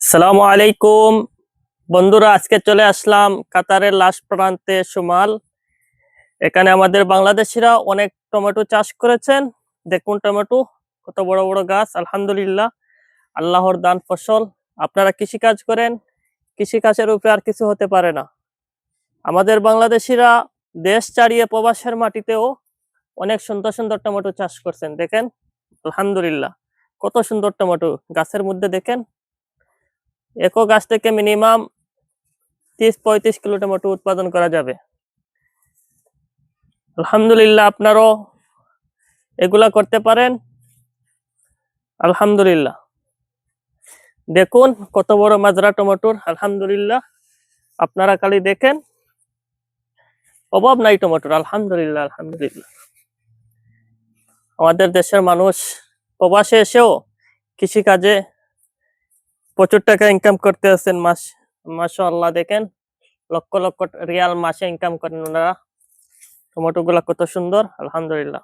সালামু আলাইকুম। বন্ধুরা, আজকে চলে আসলাম কাতারের লাস্ট প্রান্তে সুমাল। এখানে আমাদের বাংলাদেশিরা অনেক টমেটো চাষ করেছেন। দেখুন টমেটো, কত বড় বড় গাছ, আলহামদুলিল্লাহ। আল্লাহর দান ফসল। আপনারা কৃষি কাজ করেন কৃষি কাজের উপরে আর কিছু হতে পারে না। আমাদের বাংলাদেশিরা দেশ ছাড়িয়ে প্রবাসের মাটিতেও অনেক সুন্দর সুন্দর টমেটো চাষ করছেন, দেখেন? আলহামদুলিল্লাহ। কত সুন্দর টমেটো গাছের মধ্যে দেখেন। একো গাছ থেকে মিনিমাম তিরিশ পঁয়ত্রিশ কিলো টমেটো উৎপাদন করা যাবে। আলহামদুলিল্লাহ আপনারও এগুলা করতে পারেন। আলহামদুলিল্লাহ। দেখুন কত বড় মাজরা টমেটোর, আলহামদুলিল্লাহ। আপনারা খালি দেখেন, অভাব নাই টমেটোর, আলহামদুলিল্লাহ আলহামদুলিল্লাহ। আমাদের দেশের মানুষ প্রবাসে এসেও কৃষিকাজে প্রচুর টাকা ইনকাম করতে আছেন মাস, মাশাআল্লাহ দেখেন। লক্ষ লক্ষ রিয়াল মাসে ইনকাম করেন ওনারা। টমেটো গুলা কত সুন্দর, আলহামদুলিল্লাহ।